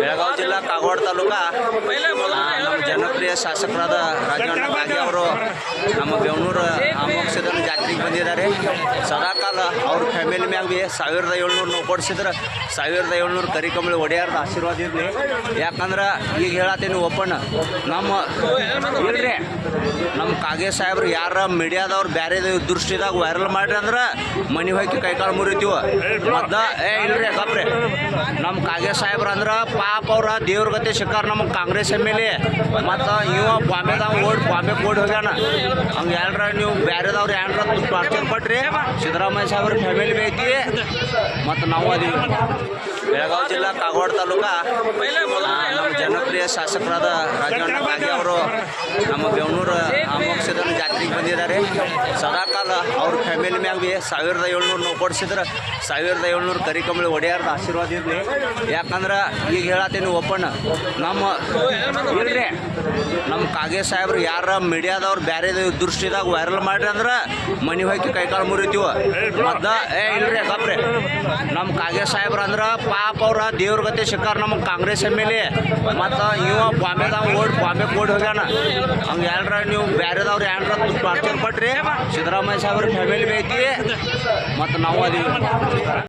ಬೆಳಗಾವಿ ಜಿಲ್ಲಾ ಕಾಗವಾಡ ತಾಲೂಕಾ. ನಮ್ಮ ಜನಪ್ರಿಯ ಶಾಸಕರಾದ ರಾಜಣ್ಣ ಬಾಗಿ ಅವರು ನಮ್ಮ ಬೆವನೂರು ಅಮೋಕ್ಷದ ಜಾತ್ರೆಗೆ ಬಂದಿದ್ದಾರೆ. ಸದಾಕಾಲ ಅವ್ರ ಫ್ಯಾಮಿಲಿ ಮ್ಯಾಗ ಭೀ ಸಾವಿರದ ಏಳ್ನೂರು ನಾವು ಕೊಡಿಸಿದ್ರೆ. ಸಾವಿರದ ಏಳ್ನೂರು ಕರಿಕಂಬಳಿ ಒಡೆಯಾರ್ದ ಆಶೀರ್ವಾದ ಇರಲಿ. ಯಾಕಂದ್ರೆ ಈಗ ಹೇಳತ್ತೀನಿ ಓಪನ್. ನಮ್ಮ ಇಲ್ರಿ, ನಮ್ಮ ಕಾಗೆ ಸಾಹೇಬ್ರು ಯಾರ ಮೀಡಿಯಾದವ್ರು ಬೇರೆ ದೃಷ್ಟಿದಾಗ ವೈರಲ್ ಮಾಡ್ರಿ ಅಂದ್ರೆ ಮನೆ ಹೋಗಿ ಕೈಕಾಲು ಮುರಿತೀವ. ಮದ್ದ ಏ, ಇಲ್ರಿ ಗಪ್ರಿ ನಮ್ಮ ಕಾಂಗ್ರೆಸ್ ಸಾಹೇಬ್ರ ಅಂದ್ರೆ ಪಾಪ ಅವ್ರ ದೇವ್ರ ಗತಿ ಸಿಕ್ಕಾರ ನಮ್ಮ ಕಾಂಗ್ರೆಸ್ ಎಂ ಎಲ್ ಎ. ಮತ್ತು ಇವ ಬಾಂಬೆದಾಗ ಓಡ್ ಬಾಂಬೆ ಓಡಿ ಹೋಗ್ಯಾನ. ಹಂಗೆ ಯಾರ ನೀವು ಬೇರೆದವ್ರು ಯಾರ ಟಾರ್ಚರ್ ಕೊಟ್ರಿ, ಸಿದ್ದರಾಮಯ್ಯ ಸಾಹೇಬ್ರ ಫ್ಯಾಮಿಲಿ ಬೇಕಿ ಮತ್ತು ನಾವು ಅದೀವಿ ಬೆಳಗಾವಿ ಜಿಲ್ಲಾ ಕಾಗವಾಡ ತಾಲೂಕಾ ಜನಪ್ರಿಯ ಶಾಸಕರಾದ ರಾಜಣ್ಣ ಬಾಗಿ ಅವರು ನಮ್ಮ ಬೆವನೂರು ಆಮೋಕ್ಷದ ಜಾತ್ರೆಗೆ ಬಂದಿದ್ದಾರೆ. ಸದಾಕಾಲ ಅವ್ರ ಫ್ಯಾಮಿಲಿ ಮ್ಯಾಗ ಭೀ ಸಾವಿರದ ಏಳ್ನೂರು ನಾವು ಕೊಡಿಸಿದ್ರೆ ಸಾವಿರದ ಏಳ್ನೂರು ಕರಿಕಂಬಳಿ ಒಡೆಯಾರ್ದ ಆಶೀರ್ವಾದ ಇರಲಿ. ಯಾಕಂದ್ರೆ ಈಗ ಹೇಳತ್ತೀನಿ ಓಪನ್ ನಮ್ಮ ಇಲ್ರಿ ನಮ್ಮ ಕಾಗೆ ಸಾಹೇಬ್ರು ಯಾರ ಮೀಡಿಯಾದವ್ರು ಬೇರೆ ದೃಷ್ಟಿದಾಗ ವೈರಲ್ ಮಾಡ್ರಿ ಅಂದ್ರೆ ಮನೆ ಹೋಗಿ ಕೈಕಾಲು ಮುರಿತೀವ. ಮದ್ದ ಏ, ಇಲ್ರಿ ಗಪ್ರಿ ನಮ್ಮ ಕಾಗೆ ಸಾಹೇಬ್ರು ಅಂದ್ರೆ ಪಾಪ ಅವ್ರ ದೇವ್ರ ಗತಿ ಸಿಕ್ಕಾರ ನಮ್ಮ ಕಾಂಗ್ರೆಸ್ ಎಂ ಎಲ್ ಎ, ಮತ್ತು ಇವ ಬಾಂಬೆದಾಗ ಓಡಿ ಬಾಂಬೆ ಓಡಿ ಹೋಗ್ಯಾನ. ಹಂಗ ಯಾರ ನೀವು ಬ್ಯಾರೆದವ್ರು ಯಾರ ಟಾರ್ಚರ್ ಕೊಟ್ರಿ. ಸಿದ್ದರಾಮಯ್ಯ ಸಾಹೇಬ್ರ ಫ್ಯಾಮಿಲಿ ಬೇಕಿ ಮತ್ತು ನಾವು ಅದೀವಿ.